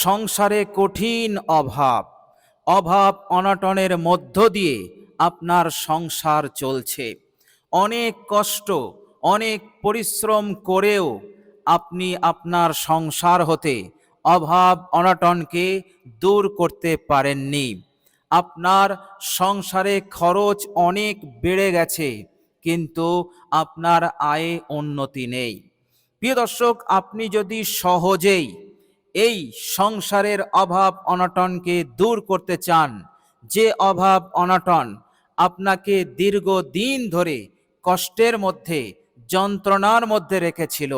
সংসারে কঠিন অভাব। অভাব অনটনের মধ্য দিয়ে আপনার সংসার চলছে। অনেক কষ্ট, অনেক পরিশ্রম করেও আপনি আপনার সংসার হতে অভাব অনটনকে দূর করতে পারেননি। আপনার সংসারে খরচ অনেক বেড়ে গেছে, কিন্তু আপনার আয়ে উন্নতি নেই। প্রিয় দর্শক, আপনি যদি সহজেই এই সংসারের অভাব অনটনকে দূর করতে চান। যে অভাব অনটন আপনাকে দীর্ঘদিন ধরে কষ্টের মধ্যে, যন্ত্রণার মধ্যে রেখেছিল,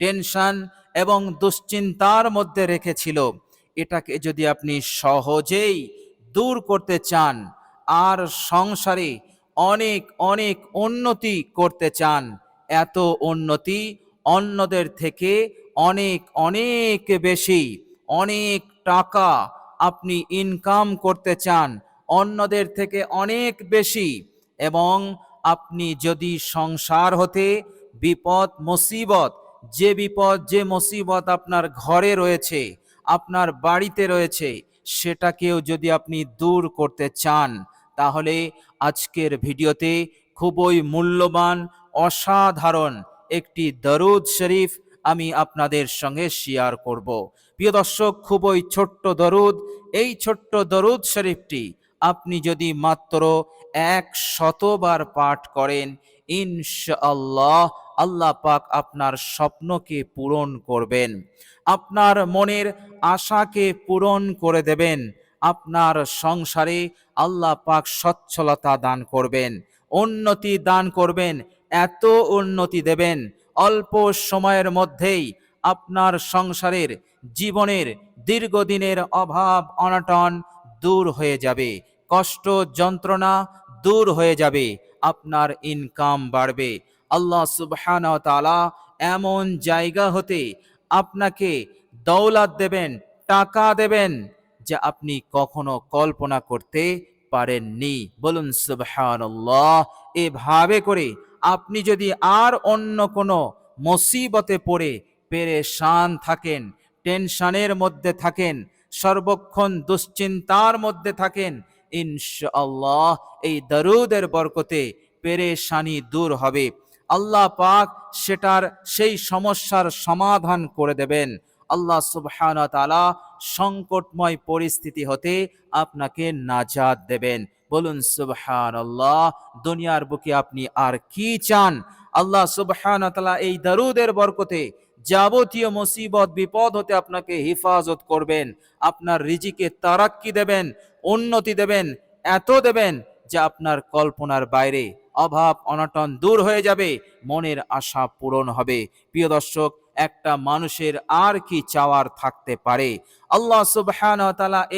টেনশন এবং দুশ্চিন্তার মধ্যে রেখেছিল। এটাকে যদি আপনি সহজেই দূর করতে চান, আর সংসারে অনেক অনেক উন্নতি করতে চান, এত উন্নতি অন্যদের থেকে অনেক অনেক বেশি, অনেক টাকা আপনি ইনকাম করতে চান, অন্যদের থেকে অনেক বেশি এবং আপনি যদি সংসার হতে বিপদ, মুসিবত, যে বিপদ, যে মুসিবত আপনার ঘরে রয়েছে, আপনার বাড়িতে রয়েছে, সেটাকেও যদি আপনি দূর করতে চান, তাহলে আজকের ভিডিওতে খুবই মূল্যবান, অসাধারণ একটি দরুদ শরীফ আমি আপনাদের সঙ্গে শেয়ার করব। প্রিয় দর্শক, খুবই ছোট্ট দরুদ। এই ছোট্ট দরুদ শরীফটি আপনি যদি মাত্র এক শতবার পাঠ করেন, ইনশাআল্লাহ আল্লাহ পাক আপনার স্বপ্নকে পূরণ করবেন। আপনার মনের আশাকে পূরণ করে দেবেন। আপনার সংসারে আল্লাহ পাক সচ্ছলতা দান করবেন। উন্নতি দান করবেন। এত উন্নতি দেবেন। অল্প সময়ের মধ্যেই আপনার সংসারের জীবনের দীর্ঘদিনের অভাব, অনটন দূর হয়ে যাবে। কষ্ট, যন্ত্রণা দূর হয়ে যাবে। আপনার ইনকাম বাড়বে। আল্লাহ সুবহান তালা এমন জায়গা হতে আপনাকে দৌলাত দেবেন, টাকা দেবেন যা আপনি কখনো কল্পনা করতে পারেননি। বলুন সুবহানাল্লাহ। এভাবে করে আপনি যদি আর অন্য কোনো মুসিবতে পড়ে, পেরেশান থাকেন, টেনশনের মধ্যে থাকেন, সর্বক্ষণ দুশ্চিন্তার মধ্যে থাকেন, ইনশাআল্লাহ এই দরুদের বরকতে পেরেশানি দূর হবে। আল্লাহ পাক সেটার সেই সমস্যার সমাধান করে দেবেন। আল্লাহ সুবহান তালা সংকটময় পরিস্থিতি হতে আপনাকে নাজাদ দেবেন। বলুন সুবহান আল্লাহ দুনিয়ার বুকে আপনি আর কি চান? আল্লাহ সুবহান এই দারুদের বরকতে যাবতীয় মুসিবত, বিপদ হতে আপনাকে হেফাজত করবেন, আপনার রিজিকে তারাক্কি দেবেন, উন্নতি দেবেন, এত দেবেন যা আপনার কল্পনার বাইরে অভাব, অনটন দূর হয়ে যাবে, মনের আশা পূরণ হবে। প্রিয় দর্শক, একটা মানুষের আর কি চাওয়ার থাকতে পারে? আল্লাহ সুবহান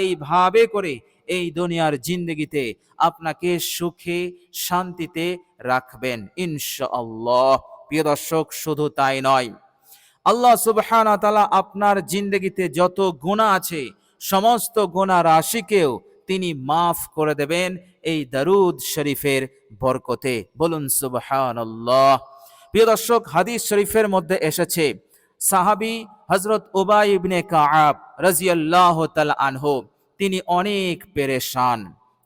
এইভাবে করে এই দুনিয়ার জিন্দগিতে আপনাকে সুখে শান্তিতে রাখবেন, ইনশাআল্লাহ। প্রিয় দর্শক, শুধু তাই নয়, আল্লাহ সুবহান তালা আপনার জিন্দগিতে যত গুণা আছে, সমস্ত গুণা রাশিকেও তিনি মাফ করে দেবেন এই দারুদ শরীফের বরকতে। বলুন সুবহান প্রিয় দর্শক, হাদিস শরীফের মধ্যে এসেছে, সাহাবি হজরত উবাই ইবনে কাআব রাজিয়াল্লাহ তাল আনহু তিনি অনেক পেরেশান।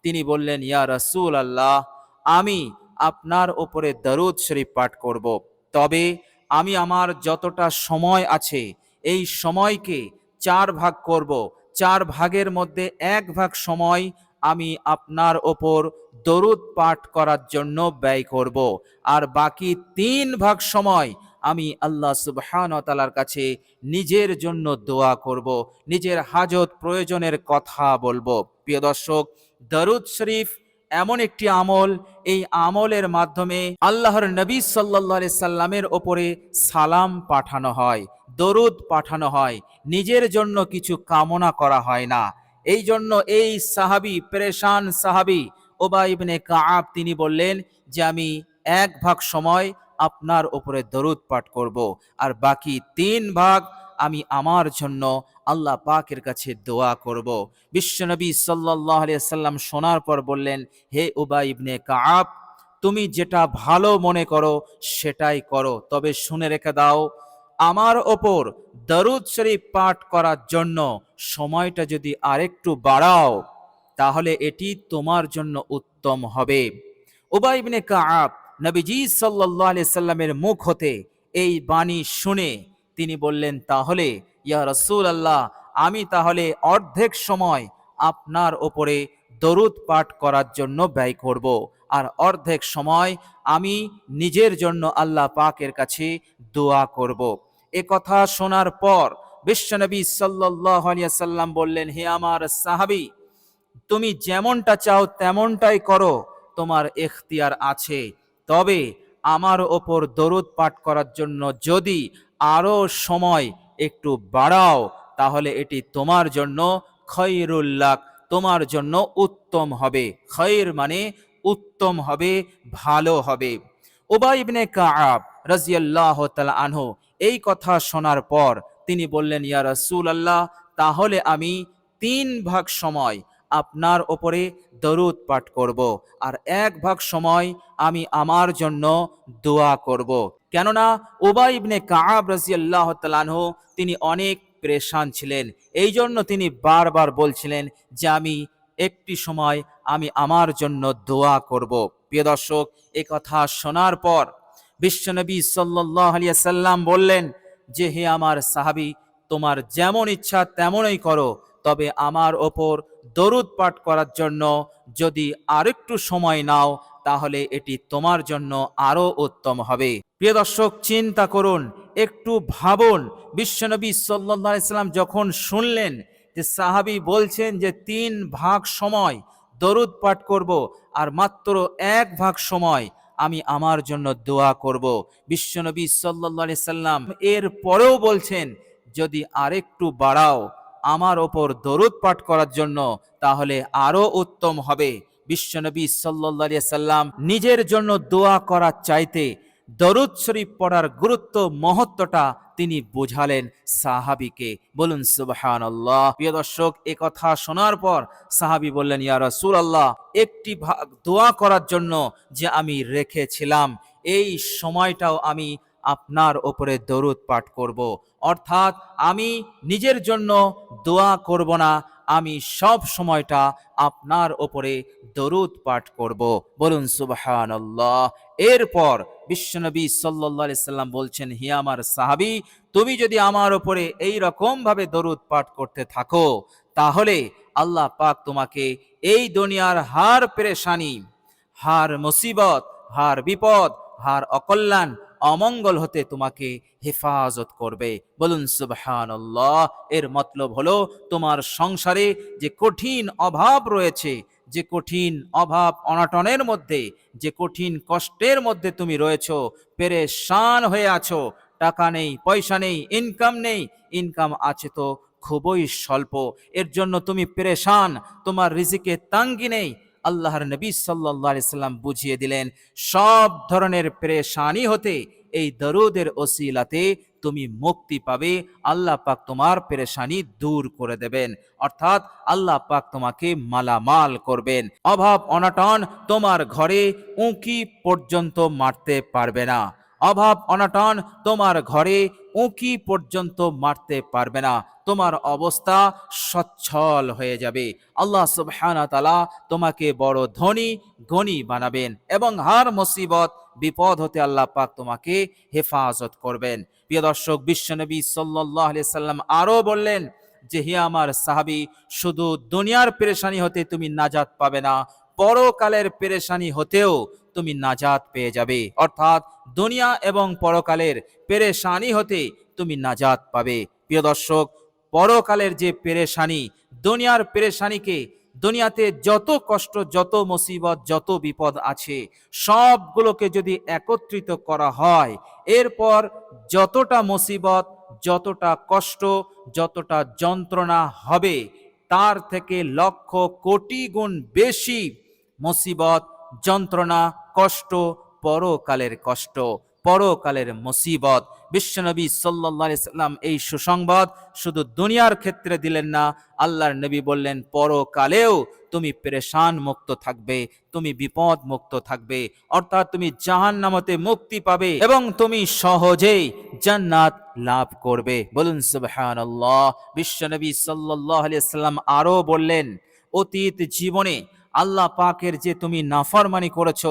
তিনি বললেন, ইয়া রসুল আল্লাহ আমি আপনার ওপরে দরুদ শরীফ পাঠ করব। তবে আমি আমার যতটা সময় আছে, এই সময়কে চার ভাগ করব। চার ভাগের মধ্যে এক ভাগ সময় আমি আপনার ওপর দরুদ পাঠ করার জন্য ব্যয় করব। আর বাকি তিন ভাগ সময় আমি আল্লাহ সুবহান তালার কাছে নিজের জন্য দোয়া করব, নিজের হাজত প্রয়োজনের কথা বলব। প্রিয় দর্শক, দরুদ শরীফ এমন একটি আমল, এই আমলের মাধ্যমে আল্লাহর নবী সাল্লাহ সাল্লামের ওপরে সালাম পাঠানো হয়, দরুদ পাঠানো হয়, নিজের জন্য কিছু কামনা করা হয় না। এই জন্য এই সাহাবি, পেরেশান সাহাবি ওবা ইবনে কাআব তিনি বললেন যে আমি এক ভাগ সময় আপনার ওপরে দরুদ পাঠ করব। আর বাকি তিন ভাগ আমি আমার জন্য আল্লাহ পাকের কাছে দোয়া করব। বিশ্বনবী সাল্লাহ সাল্লাম শোনার পর বললেন, হে উবা ইবনে কাআব, তুমি যেটা ভালো মনে করো সেটাই করো। তবে শুনে রেখে দাও, আমার ওপর দরুদ শরীফ পাঠ করার জন্য সময়টা যদি আরেকটু বাড়াও, তাহলে এটি তোমার জন্য উত্তম হবে। উবাইবনে কাআব নবীজি সাল্লাল্লাহু আলাইহি সাল্লামের মুখ হতে এই বাণী শুনে তিনি বললেন, তাহলে, ইয়া রসুল আল্লাহ আমি তাহলে অর্ধেক সময় আপনার ওপরে দরুদ পাঠ করার জন্য ব্যয় করব আর অর্ধেক সময় আমি নিজের জন্য আল্লাহ পাকের কাছে দোয়া করব। এ কথা শোনার পর বিশ্বনবী আলাইহি সাল্লাম বললেন, হে আমার সাহাবী, তুমি যেমনটা চাও তেমনটাই করো, তোমার এখতিয়ার আছে। তবে আমার ওপর দরুদ পাঠ করার জন্য যদি আরও সময় একটু বাড়াও, তাহলে এটি তোমার জন্য খৈরুল্লাহ তোমার জন্য উত্তম হবে। খৈর মানে উত্তম হবে, ভালো হবে। উবাই ইবনে কাআব রাজিয়াল্লাহ তাআলা আনহু এই কথা শোনার পর তিনি বললেন, ইয়া রাসূল আল্লাহ তাহলে আমি তিন ভাগ সময় আপনার ওপরে দরুদ পাঠ করব। আর এক ভাগ সময় আমি আমার জন্য দোয়া করব। কেননা উবাই ইবনে কাআব রাজিয়াল্লাহ তাআলাহু তিনি অনেক প্রেশান ছিলেন। এই জন্য তিনি বারবার বলছিলেন যে আমি একটি সময় আমি আমার জন্য দোয়া করব। প্রিয় দর্শক, এ কথা শোনার পর বিশ্বনবী সাল্লাল্লাহু আলাইহি সাল্লাম বললেন যে, হে আমার সাহাবী, তোমার যেমন ইচ্ছা তেমনই করো। তবে আমার ওপর দরুদ পাঠ করার জন্য যদি আরেকটু সময় নাও, তাহলে এটি তোমার জন্য আরও উত্তম হবে। প্রিয় দর্শক, চিন্তা করুন, একটু ভাবুন। বিশ্বনবী সাল্লাম যখন শুনলেন যে সাহাবী বলছেন যে তিন ভাগ সময় দরুদ পাঠ করব, আর মাত্র এক ভাগ সময় আমি আমার জন্য দোয়া করব, বিশ্বনবী আলাইহি সাল্লাম এর পরেও বলছেন, যদি আরেকটু বাড়াও। আমার ওপর দরুদ পাঠ করার জন্য তাহলে আরও উত্তম হবে। বিশ্বনবী সাল্লাল্লাহু সাল্লাম নিজের জন্য দোয়া করার চাইতে দরুদ শরীফ পড়ার গুরুত্ব, মহত্বটা তিনি বোঝালেন সাহাবিকে। বলুন সুবহান আল্লাহ প্রিয় দর্শক, এ কথা শোনার পর সাহাবি বললেন, ইয়া রাসূল আল্লাহ একটি ভাগ দোয়া করার জন্য যে আমি রেখেছিলাম, এই সময়টাও আমি আপনার ওপরে দরুদ পাঠ করব। অর্থাৎ আমি নিজের জন্য দোয়া করব না, আমি সব সময়টা আপনার ওপরে দরুদ পাঠ করব। বলুন সুবহান এরপর বিশ্বনবী আলাইহি সাল্লাম বলছেন, হে আমার সাহাবী, তুমি যদি আমার ওপরে এই রকম ভাবে দরুদ পাঠ করতে থাকো, তাহলে আল্লাহ পাক তোমাকে এই দুনিয়ার হার পেরেশানি, হার মুসিবত, হার বিপদ, হার অকল্যাণ অমঙ্গল হতে তোমাকে হেফাজত করবে। বলুন, সুবহানাল্লাহ। এর মতলব হলো, তোমার সংসারে যে কঠিন অভাব রয়েছে, যে কঠিন অভাব অনাটনের মধ্যে, যে কঠিন কষ্টের মধ্যে তুমি রয়েছো, পেরেশান হয়ে আছো, টাকা নেই, পয়সা নেই ইনকাম নেই ইনকাম আছে তো খুবই স্বল্প। এর জন্য তুমি পেরেশান, তোমার রিজিকে তাঙ্গি নেই আল্লাহর নবী আলাইহি সাল্লাম বুঝিয়ে দিলেন, সব ধরনের প্রেশানি হতে, এই দরুদের ওসিলাতে তুমি মুক্তি পাবে, আল্লাহ পাক তোমার পেরেশানি দূর করে দেবেন। অর্থাৎ আল্লাহ পাক তোমাকে মালামাল করবেন। অভাব অনাটন তোমার ঘরে উঁকি পর্যন্ত মারতে পারবে না। অভাব অনাটন তোমার ঘরে উঁকি পর্যন্ত মারতে পারবে না। তোমার অবস্থা সচ্ছল হয়ে যাবে। আল্লাহ সুবহানা তোমাকে বড় ধনী, গণী বানাবেন এবং হার মুসিবত, বিপদ হতে আল্লাহ পাক তোমাকে হেফাজত করবেন। প্রিয় দর্শক বিশ্বনবী আলাইহি সাল্লাম আরও বললেন যে, হে আমার সাহাবি, শুধু দুনিয়ার পেরেশানি হতে তুমি নাজাত পাবে না, পরকালের পেরেশানি হতেও তুমি নাজাত পেয়ে যাবে। অর্থাৎ দুনিয়া এবং পরকালের পেরেশানি হতে তুমি নাজাত পাবে। প্রিয় দর্শক, পরকালের যে পেরেশানি, দুনিয়ার পেরেশানিকে দুনিয়াতে যত কষ্ট, যত মুসিবত, যত বিপদ আছে, সবগুলোকে যদি একত্রিত করা হয়, এরপর যতটা মুসিবত, যতটা কষ্ট, যতটা যন্ত্রণা হবে, তার থেকে লক্ষ কোটি গুণ বেশি মুসিবত, যন্ত্রণা কষ্ট, পরকালের কষ্ট, পরকালের মুসিবত। বিশ্বনবী সাল্লাহ সাল্লাম এই সুসংবাদ শুধু দুনিয়ার ক্ষেত্রে দিলেন না, আল্লাহর নবী বললেন, পরকালেও তুমি পেরেশান মুক্ত থাকবে, তুমি বিপদ মুক্ত থাকবে, অর্থাৎ তুমি জাহান নামতে মুক্তি পাবে এবং তুমি সহজেই জান্নাত লাভ করবে। বলুন, সুবহানাল্লাহ। বিশ্বনবী সাল্লাল্লাহু আলাইহি সাল্লাম আরও বললেন, অতীত জীবনে আল্লাহ পাকের যে তুমি নাফরমানি করেছ,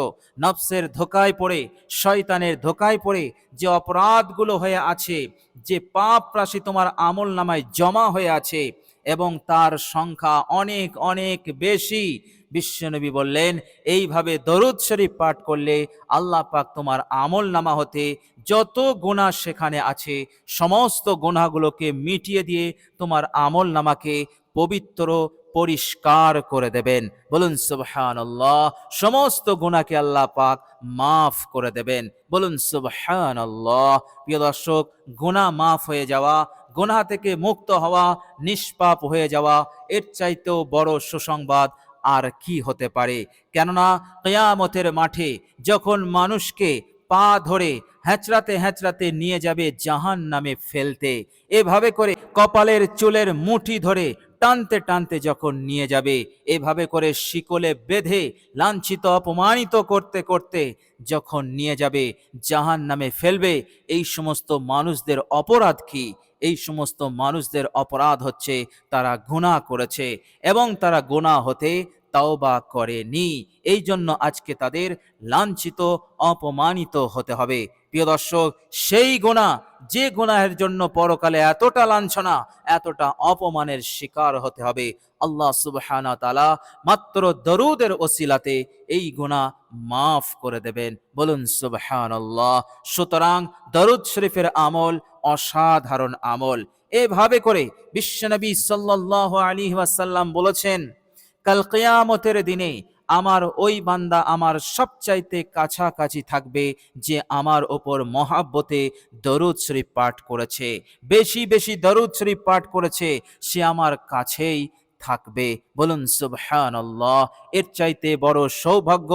নফসের ধোকায় পড়ে, শয়তানের ধোকায় পড়ে যে অপরাধগুলো হয়ে আছে, যে পাপ রাশি তোমার আমল নামায় জমা হয়ে আছে এবং তার সংখ্যা অনেক অনেক বেশি। বিশ্বনবী বললেন, এইভাবে দরুদ শরীফ পাঠ করলে আল্লাহ পাক তোমার আমল নামা হতে যত গুণা সেখানে আছে, সমস্ত গুণাগুলোকে মিটিয়ে দিয়ে তোমার আমল নামাকে পবিত্র পরিষ্কার করে দেবেন। বলুন সুবহান আল্লাহ সমস্ত গুণাকে আল্লাহ পাক মাফ করে দেবেন। বলুন সুবহান আল্লাহ প্রিয় দর্শক গুণা মাফ হয়ে যাওয়া গুণা থেকে মুক্ত হওয়া, নিষ্পাপ হয়ে যাওয়া, এর চাইতেও বড় সুসংবাদ আর কি হতে পারে? কেননা, কেয়ামতের মাঠে যখন মানুষকে পা ধরে হ্যাঁচড়াতে হ্যাঁচড়াতে নিয়ে যাবে জাহান নামে ফেলতে, এভাবে করে কপালের চুলের মুঠি ধরে টানতে টানতে যখন নিয়ে যাবে, এভাবে করে শিকলে বেঁধে, লাঞ্ছিত, অপমানিত করতে করতে যখন নিয়ে যাবে জাহান নামে ফেলবে। এই সমস্ত মানুষদের অপরাধ কি? এই সমস্ত মানুষদের অপরাধ হচ্ছে, তারা গুনাহ করেছে এবং তারা গুনাহ হতে তাওবা করেনি। এই জন্য আজকে তাদের লাঞ্ছিত, অপমানিত হতে হবে। প্রিয় দর্শক, সেই গোনা, যে গুনাহের জন্য পরকালে এতটা লাঞ্ছনা, এতটা অপমানের শিকার হতে হবে। আল্লাহ সুবহানা তালা মাত্র দরুদের ওসিলাতে এই গুনাহ মাফ করে দেবেন। বলুন সুবহান আল্লাহ সুতরাং দরুদ শরীফের আমল অসাধারণ আমল। এভাবে করে বিশ্বনবী সাল্লাল্লাহু আলাইহি ওয়াসাল্লাম বলেছেন, কাল কিয়ামতের দিনে আমার ওই বান্দা আমার সবচাইতে কাছাকাছি থাকবে যে আমার ওপর মহাব্বতে দরুদ শরীফ পাঠ করেছে। বেশি বেশি দরুদ শরীফ পাঠ করেছে, সে আমার কাছেই থাকবে। বলুন সুবহান এর চাইতে বড় সৌভাগ্য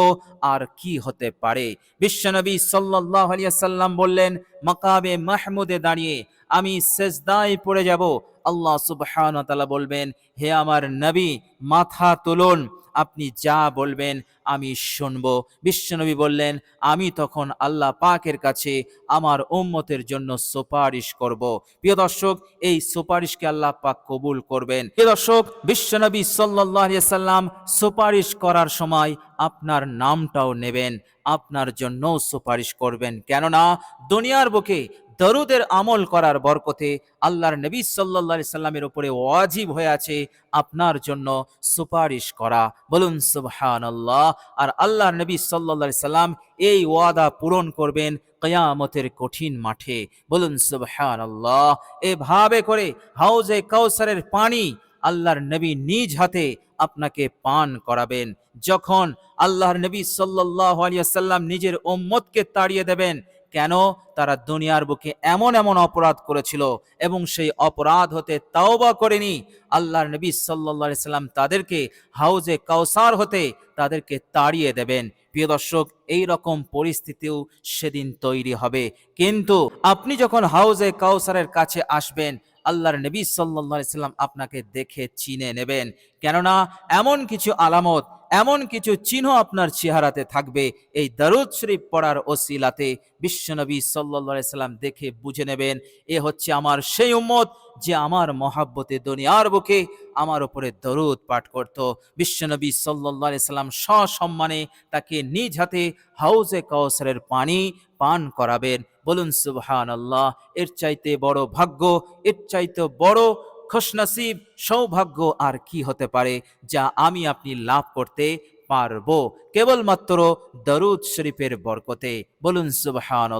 আর কি হতে পারে? বিশ্বনবী সাল্লাহ আলিয়াল্লাম বললেন মাকাবে মাহমুদে দাঁড়িয়ে আমি সেজদায় পড়ে যাব। আল্লাহ সুবহান তালা বলবেন, হে আমার নবী, মাথা তুলুন। আপনি যা বলবেন আমি শুনব। বিশ্বনবী বললেন, আমি তখন আল্লাহ পাকের কাছে আমার উম্মতের জন্য সুপারিশ করব। প্রিয় দর্শক, এই সুপারিশকে আল্লাহ পাক কবুল করবেন। প্রিয় দর্শক, বিশ্বনবী সাল্লাম সুপারিশ করার সময় আপনার নামটাও নেবেন, আপনার জন্যও সুপারিশ করবেন। কেননা, দুনিয়ার বুকে দরুদের আমল করার বরকতে আল্লাহর নবী সাল্লা সাল্লামের উপরে ওয়াজিব হয়ে আছে আপনার জন্য সুপারিশ করা। বলুন সুবহান আল্লাহ আর আল্লাহর নবী সাল্লা সাল্লাম এই ওয়াদা পূরণ করবেন কয়ামতের কঠিন মাঠে। বলুন সুবহান আল্লাহ এভাবে করে হাউজে কাউসারের পানি আল্লাহর নবী নিজ হাতে আপনাকে পান করাবেন। যখন আল্লাহর নবী সাল্লাহ আলিয়াল্লাম নিজের ওম্মতকে তাড়িয়ে দেবেন কেন তারা দুনিয়ার বুকে এমন এমন অপরাধ করেছিল এবং সেই অপরাধ হতে তাওবা করেনি? আল্লাহর নবী সাল্লা সাল্লাম তাদেরকে হাউজে কাউসার হতে তাদেরকে তাড়িয়ে দেবেন। প্রিয় দর্শক, এই রকম পরিস্থিতিও সেদিন তৈরি হবে। কিন্তু আপনি যখন হাউজে কাউসারের কাছে আসবেন, আল্লাহর নবী সাল্লা সাল্লাম আপনাকে দেখে চিনে নেবেন। কেননা এমন কিছু আলামত এমন কিছু চিহ্ন আপনার চেহারাতে থাকবে। এই দরুদ শরীফ পড়ার ওসিলাতে বিশ্বনবী সাল্লা সাল্লাম দেখে বুঝে নেবেন, এ হচ্ছে আমার সেই উম্মত যে আমার মহাব্বতে দুনিয়ার বুকে আমার উপরে দরুদ পাঠ করত। বিশ্বনবী সাল্লা সাল্লাম সসম্মানে তাকে নিজ হাতে হাউজে কাউসারের পানি পান করাবেন। বলুন সুবহান আল্লাহ এর চাইতে বড় ভাগ্য, এর চাইতে বড় খুশনসিব, সৌভাগ্য আর কি হতে পারে যা আমি আপনি লাভ করতে পারব। কেবলমাত্র দরুদ শরীফের বরকতে। বলুন সুবহান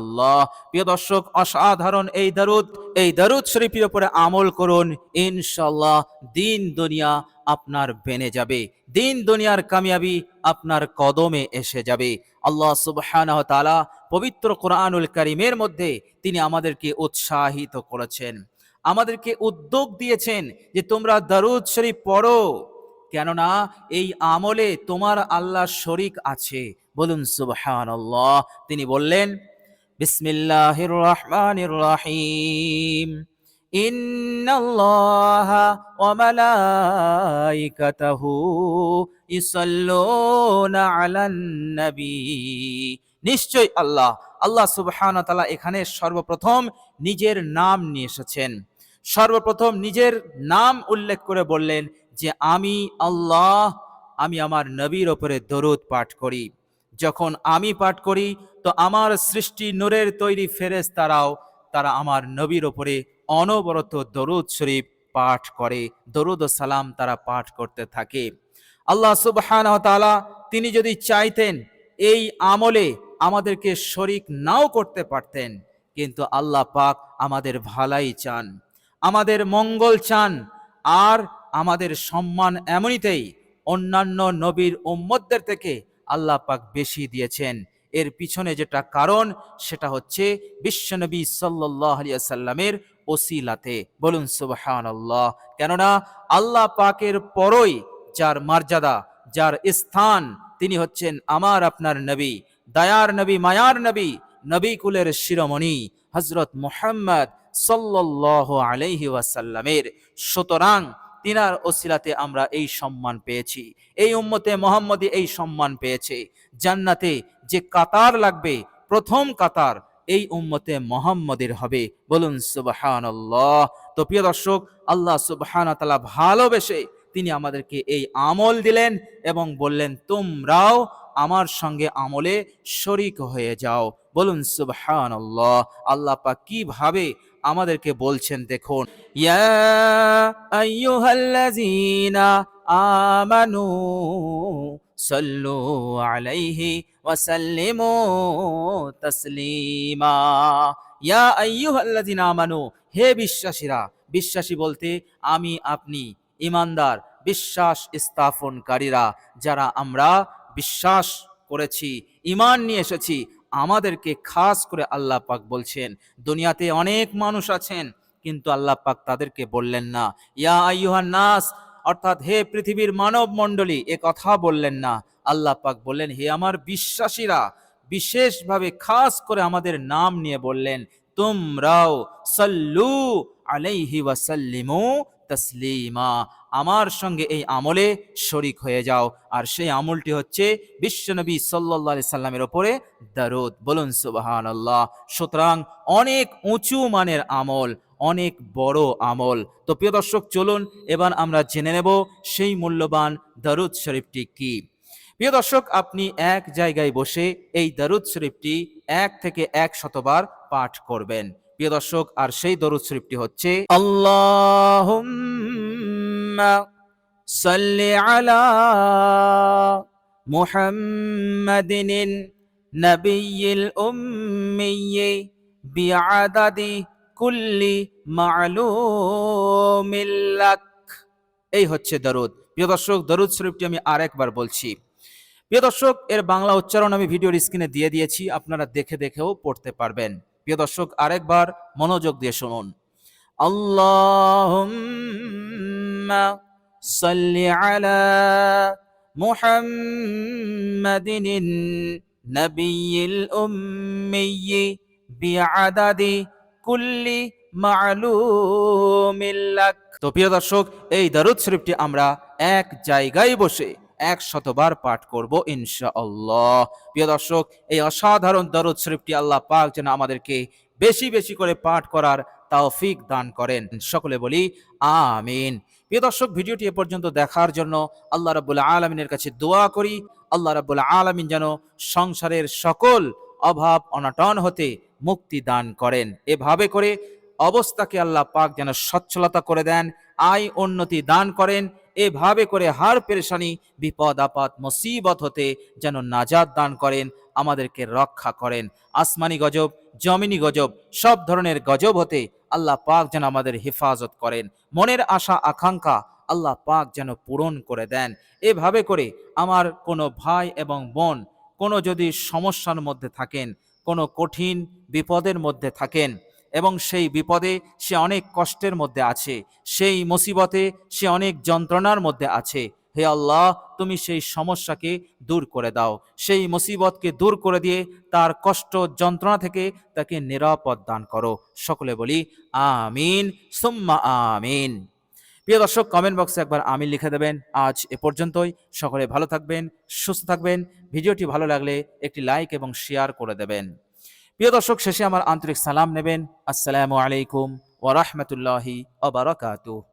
প্রিয় দর্শক, অসাধারণ এই দরুদ। এই দরুদ শরীফের উপরে আমল করুন ইনশাল্লাহ দিন, দুনিয়া আপনার বেনে যাবে। দিন, দুনিয়ার কামিয়াবি আপনার কদমে এসে যাবে। আল্লাহ সুবহানাহু তাআলা পবিত্র কোরআনুল কারীমের মধ্যে তিনি আমাদেরকে উৎসাহিত করেছেন। আমাদেরকে উদ্যোগ দিয়েছেন যে তোমরা দরুদ শরীফ পড়ো কেননা এই আমলে তোমার আল্লাহ শরিক আছে বলুন সুবহান তিনি বললেন বিসমিল্লাহির রহমানির রহিম إن الله وملائكته يصلون على النبي নিশ্চয় আল্লাহ আল্লাহ সুবহান তাআলা এখানে সর্বপ্রথম নিজের নাম নিয়ে এসেছেন সর্বপ্রথম নিজের নাম উল্লেখ করে বললেন যে আমি আল্লাহ, আমি আমার নবীর ওপরে দরুদ পাঠ করি। যখন আমি পাঠ করি, তো আমার সৃষ্টি নূরের তৈরি ফেরেস তারাও তারা আমার নবীর ওপরে অনবরত দরুদ শরীফ পাঠ করে, দরুদ ও সালাম তারা পাঠ করতে থাকে। আল্লাহ সুবহান তিনি যদি চাইতেন এই আমলে আমাদেরকে শরিক নাও করতে পারতেন, কিন্তু আল্লাহ পাক আমাদের ভালাই চান। আমাদের মঙ্গল চান, আর আমাদের সম্মান এমনিতেই অন্যান্য নবীর উম্মতদের থেকে আল্লাহ পাক বেশি দিয়েছেন। এর পিছনে যেটা কারণ, সেটা হচ্ছে বিশ্বনবী সাল্লাহ আলিয়া ওসিলাতে। বলুন সুবহান আল্লাহ কেননা আল্লাহ পাকের পরই যার মর্যাদা, যার স্থান, তিনি হচ্ছেন আমার আপনার নবী, দয়ার নবী, মায়ার নবী নবী কুলের শিরোমণি হজরত মুহাম্মদ সাল্লাহ আলাইহি ওয়াসাল্লামের। সুতরাং তিনার ওসিলাতে আমরা এই সম্মান পেয়েছি। এই উম্মতে মোহাম্মদী এই সম্মান পেয়েছে। জান্নাতে যে কাতার লাগবে, প্রথম কাতার এই উম্মতে মোহাম্মদের হবে। বলুন সুবহান তো প্রিয় দর্শক, আল্লাহ সুবহান তালা ভালোবেসে তিনি আমাদেরকে এই আমল দিলেন এবং বললেন, তোমরাও আমার সঙ্গে আমলে শরিক হয়ে যাও। বলুন সুবহান আল্লাহ আল্লাহ পাক কীভাবে আমাদেরকে বলছেন দেখুন। ইয়া আইয়ুহাল্লাযীনা আমানু সাল্লু আলাইহি ওয়া সাল্লিমু তাসলিমা। ইয়া আইয়ুহাল্লাযীনা আমানু, হে বিশ্বাসীরা, বিশ্বাসী বলতে আমি, আপনি, ইমানদার, বিশ্বাস স্থাপনকারীরা, যারা আমরা বিশ্বাস করেছি ইমান নিয়ে এসেছি আমাদেরকে খাস করে আল্লাহ পাক বলছেন, দুনিয়াতে অনেক মানুষ আছেন, কিন্তু আল্লাহ পাক তাদেরকে বললেন না। ইয়া আইয়ুহান নাস, অর্থাৎ হে পৃথিবীর মানব মণ্ডলী, এ কথা বললেন না। আল্লাহ পাক বললেন, হে আমার বিশ্বাসীরা, বিশেষভাবে খাস করে আমাদের নাম নিয়ে বললেন, তোমরাও সাল্লু আলাইহি ওয়াসাল্লিমু তসলিমা, আমার সঙ্গে এই আমলে শরিক হয়ে যাও। আর সেই আমলটি হচ্ছে বিশ্বনবী সাল্লাহ সাল্লামের ওপরে দারুদ। বলুন সুবাহান আল্লাহ সুতরাং অনেক উঁচু মানের আমল, অনেক বড় আমল। তো প্রিয় দর্শক, চলুন এবার আমরা জেনে নেব সেই মূল্যবান দারুদ শরীফটি কি। প্রিয় দর্শক, আপনি এক জায়গায় বসে এই দারুদ শরীফটি এক থেকে এক শতবার পাঠ করবেন। প্রিয় দর্শক, আর সেই দরুদ শরীফটি হচ্ছে কুল্লি এই হচ্ছে দরুদ। প্রিয় দর্শক, দরুদ শরীফটি আমি আরেকবার বলছি। প্রিয় দর্শক, এর বাংলা উচ্চারণ আমি ভিডিওর স্ক্রিনে দিয়ে দিয়েছি, আপনারা দেখে দেখেও পড়তে পারবেন। প্রিয় দর্শক, আরেকবার মনোযোগ দিয়ে শুনুন। সাল্লি আলা কুল্লি তো প্রিয় দর্শক, এই দারুদ শরীফটি আমরা এক জায়গায় বসে এক শতবার পাঠ করব, ইনশাআল্লাহ। প্রিয় দর্শক, এই অসাধারণ দরুদ শরীফটি আল্লাহ পাক যেন আমাদেরকে বেশি বেশি করে পাঠ করার তৌফিক দান করেন। সকলে বলি, আমিন। প্রিয় দর্শক, ভিডিওটি এ পর্যন্ত দেখার জন্য আল্লাহ রাব্বুল আলামিনের কাছে দোয়া করি। আল্লাহ রাব্বুল আলামিন যেন সংসারের সকল অভাব অনটন হতে মুক্তি দান করেন। এভাবে করে অবস্থাকে আল্লাহ পাক যেন সচ্ছলতা করে দেন আয় উন্নতি দান করেন। এভাবে করে হার পেরেশানি, বিপদ, আপদ, মুসিবত হতে যেন নাজাদ দান করেন, আমাদেরকে রক্ষা করেন। আসমানি গজব, জমিনি গজব, সব ধরনের গজব হতে আল্লাহ পাক যেন আমাদের হেফাজত করেন। মনের আশা, আকাঙ্ক্ষা আল্লাহ পাক যেন পূরণ করে দেন। এভাবে করে আমার কোনো ভাই এবং বোন কোনো যদি সমস্যার মধ্যে থাকেন, কোনো কঠিন বিপদের মধ্যে থাকেন এবং সেই বিপদে সে অনেক কষ্টের মধ্যে আছে, সেই মুসিবতে সে অনেক যন্ত্রণার মধ্যে আছে। হে আল্লাহ, তুমি সেই সমস্যাকে দূর করে দাও। সেই মুসিবতকে দূর করে দিয়ে তার কষ্ট যন্ত্রণা থেকে তাকে নিরাপদ দান করো। সকলে বলি, আমিন, সুম্মা আমিন। প্রিয় দর্শক কমেন্ট বক্সে একবার আমিন লিখে দেবেন। আজ এ পর্যন্তই। সকলে ভালো থাকবেন, সুস্থ থাকবেন। ভিডিওটি ভালো লাগলে একটি লাইক এবং শেয়ার করে দেবেন। প্রিয় দর্শক শেষে আমার আন্তরিক সালাম নেবেন। আসসালামু আলাইকুম ওয়া বারাকাতুহু।